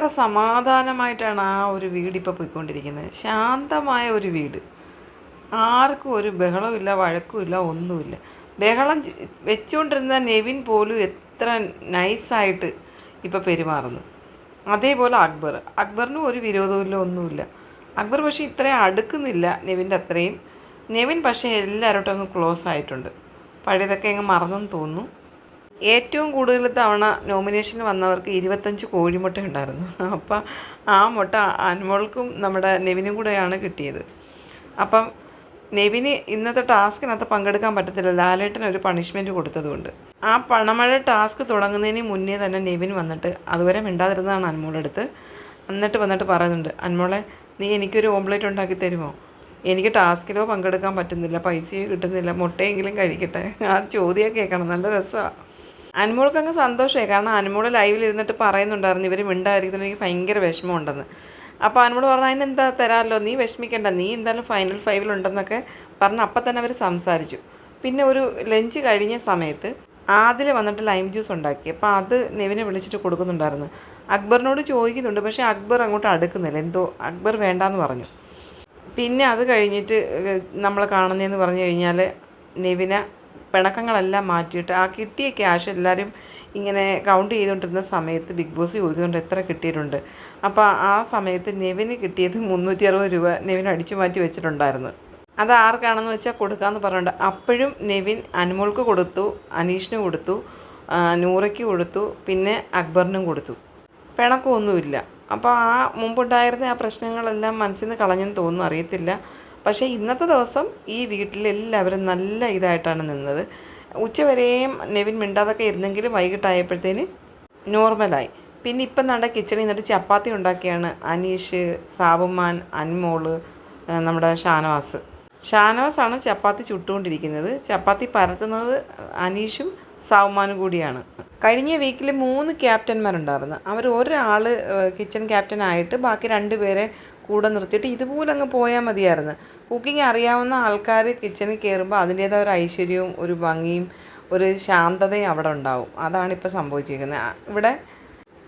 എത്ര സമാധാനമായിട്ടാണ് ആ ഒരു വീട് ഇപ്പോൾ പോയിക്കൊണ്ടിരിക്കുന്നത്? ശാന്തമായ ഒരു വീട്. ആർക്കും ഒരു ബഹളമില്ല വഴക്കുമില്ല ഒന്നുമില്ല. ബഹളം വെച്ചുകൊണ്ടിരുന്ന നെവിൻ പോലും എത്ര നൈസായിട്ട് ഇപ്പോൾ പെരുമാറുന്നു. അതേപോലെ അക്ബർ. അക്ബറിനും ഒരു വിരോധമില്ല ഒന്നുമില്ല. അക്ബർ പക്ഷേ ഇത്രയും അടുക്കുന്നില്ല നെവിന്റെ അത്രയും. നെവിൻ പക്ഷേ എല്ലാവരോട്ടും അങ്ങ് ക്ലോസ് ആയിട്ടുണ്ട് പഴയതൊക്കെ അങ്ങ് മറന്നെന്ന് തോന്നുന്നു. ഏറ്റവും കൂടുതൽ തവണ നോമിനേഷന് വന്നവർക്ക് ഇരുപത്തഞ്ച് കോഴിമുട്ട ഉണ്ടായിരുന്നു. അപ്പം ആ മുട്ട അനുമോൾക്കും നമ്മുടെ നെവിനും കൂടെയാണ് കിട്ടിയത്. അപ്പം നെവിന് ഇന്നത്തെ ടാസ്കിനകത്ത് പങ്കെടുക്കാൻ പറ്റത്തില്ല. ലാലേട്ടൻ ഒരു പണിഷ്മെന്റ് കൊടുത്തതുകൊണ്ട്. ആ പണമഴ ടാസ്ക് തുടങ്ങുന്നതിന് മുന്നേ തന്നെ നെവിൻ വന്നിട്ട് അതുവരെ മിണ്ടാതിരുന്നതാണ് അനുമോളെടുത്ത് എന്നിട്ട് വന്നിട്ട് പറയുന്നുണ്ട് അനുമോളെ നീ എനിക്കൊരു ഓംപ്ലേറ്റ് ഉണ്ടാക്കി തരുമോ? എനിക്ക് ടാസ്കിലോ പങ്കെടുക്കാൻ പറ്റുന്നില്ല പൈസയോ കിട്ടുന്നില്ല മുട്ടയെങ്കിലും കഴിക്കട്ടെ. ആ ചോദ്യം കേൾക്കണം. നല്ല രസമാണ് അനുമോൾക്ക് അങ്ങ് സന്തോഷമായി. കാരണം അനുമോൾ ലൈവിൽ ഇരുന്നിട്ട് പറയുന്നുണ്ടായിരുന്നു ഇവർ മിണ്ടായിരിക്കുന്നത് എനിക്ക് ഭയങ്കര വിഷമമുണ്ടെന്ന്. അപ്പോൾ അനുമോൾ പറഞ്ഞു അതിനെന്താ തരാമല്ലോ നീ വിഷമിക്കേണ്ട. നീ എന്തായാലും ഫൈനൽ ഫൈവിലുണ്ടെന്നൊക്കെ പറഞ്ഞ് അപ്പം തന്നെ അവർ സംസാരിച്ചു. പിന്നെ ഒരു ലഞ്ച് കഴിഞ്ഞ സമയത്ത് ആദിൽ വന്നിട്ട് ലൈം ജ്യൂസ് ഉണ്ടാക്കി. അപ്പോൾ അത് നെവിനെ വിളിച്ചിട്ട് കൊടുക്കുന്നുണ്ടായിരുന്നു. അക്ബറിനോട് ചോദിക്കുന്നുണ്ട്. പക്ഷേ അക്ബർ അങ്ങോട്ട് അടുക്കുന്നില്ല. എന്തോ അക്ബർ വേണ്ടാന്ന് പറഞ്ഞു. പിന്നെ അത് കഴിഞ്ഞിട്ട് നമ്മൾ കാണുന്നതെന്ന് പറഞ്ഞു കഴിഞ്ഞാൽ നെവിന പിണക്കങ്ങളെല്ലാം മാറ്റിയിട്ട് ആ കിട്ടിയ ക്യാഷ് എല്ലാവരും ഇങ്ങനെ കൗണ്ട് ചെയ്തുകൊണ്ടിരുന്ന സമയത്ത് ബിഗ് ബോസ് ചോദിക്കുന്നുണ്ട് എത്ര കിട്ടിയിട്ടുണ്ട്? അപ്പോൾ ആ സമയത്ത് നെവിന് കിട്ടിയത് മുന്നൂറ്റി അറുപത് രൂപ നെവിൻ അടിച്ചു മാറ്റി വെച്ചിട്ടുണ്ടായിരുന്നു. അത് ആർക്കാണെന്ന് വെച്ചാൽ കൊടുക്കാമെന്ന് പറഞ്ഞിട്ടുണ്ട് അപ്പോഴും നെവിൻ അനുമോൾക്ക് കൊടുത്തു അനീഷിന് കൊടുത്തു നൂറയ്ക്ക് കൊടുത്തു പിന്നെ അക്ബറിനും കൊടുത്തു. പിണക്കമൊന്നുമില്ല. അപ്പോൾ ആ മുമ്പുണ്ടായിരുന്ന ആ പ്രശ്നങ്ങളെല്ലാം മനസ്സിൽ നിന്ന് കളഞ്ഞെന്ന് തോന്നുന്നു അറിയത്തില്ല. പക്ഷേ ഇന്നത്തെ ദിവസം ഈ വീട്ടിലെല്ലാവരും നല്ല ഇതായിട്ടാണ് നിന്നത്. ഉച്ചവരെയും നെവിൻ മിണ്ടാതൊക്കെ ഇരുന്നെങ്കിലും വൈകിട്ടായപ്പോഴത്തേന് നോർമലായി. പിന്നെ ഇപ്പം നട കിച്ചണിൽ നിന്നിട്ട് ചപ്പാത്തി ഉണ്ടാക്കിയാണ് അനീഷ് സാബുമാൻ അൻമോൾ നമ്മുടെ ഷാനവാസ്. ഷാനവാസാണ് ചപ്പാത്തി ചുട്ടുകൊണ്ടിരിക്കുന്നത്. ചപ്പാത്തി പരത്തുന്നത് അനീഷും സാവുമാനും കൂടിയാണ്. കഴിഞ്ഞ വീക്കിൽ മൂന്ന് ക്യാപ്റ്റന്മാരുണ്ടായിരുന്നു അവർ ഒരാൾ കിച്ചൺ ക്യാപ്റ്റൻ ആയിട്ട് ബാക്കി രണ്ട് പേരെ കൂടെ നിർത്തിയിട്ട് ഇതുപോലെ അങ്ങ് പോയാൽ മതിയായിരുന്നു. കുക്കിംഗ് അറിയാവുന്ന ആൾക്കാർ കിച്ചണിൽ കയറുമ്പോൾ അതിന്റേതായ ഒരു ഐശ്വര്യവും ഒരു ഭംഗിയും ഒരു ശാന്തതയും അവിടെ ഉണ്ടാവും. അതാണ് ഇപ്പോൾ സംഭവിച്ചിരിക്കുന്നത്. ഇവിടെ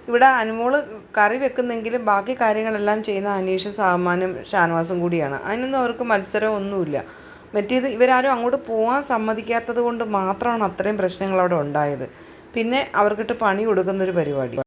ഇവിടെ അനുമോൾ കറി വെക്കുന്നെങ്കിലും ബാക്കി കാര്യങ്ങളെല്ലാം ചെയ്യുന്ന അനീഷും സാമാനും ഷാനവാസും കൂടിയാണ്. അതിനൊന്നും അവർക്ക് മത്സരം ഒന്നുമില്ല. മറ്റേത് ഇവരാരും അങ്ങോട്ട് പോകാൻ സമ്മതിക്കാത്തത് കൊണ്ട് മാത്രമാണ് അത്രയും പ്രശ്നങ്ങൾ അവിടെ ഉണ്ടായത്. പിന്നെ അവർക്കിട്ട് പണി കൊടുക്കുന്നൊരു പരിപാടി.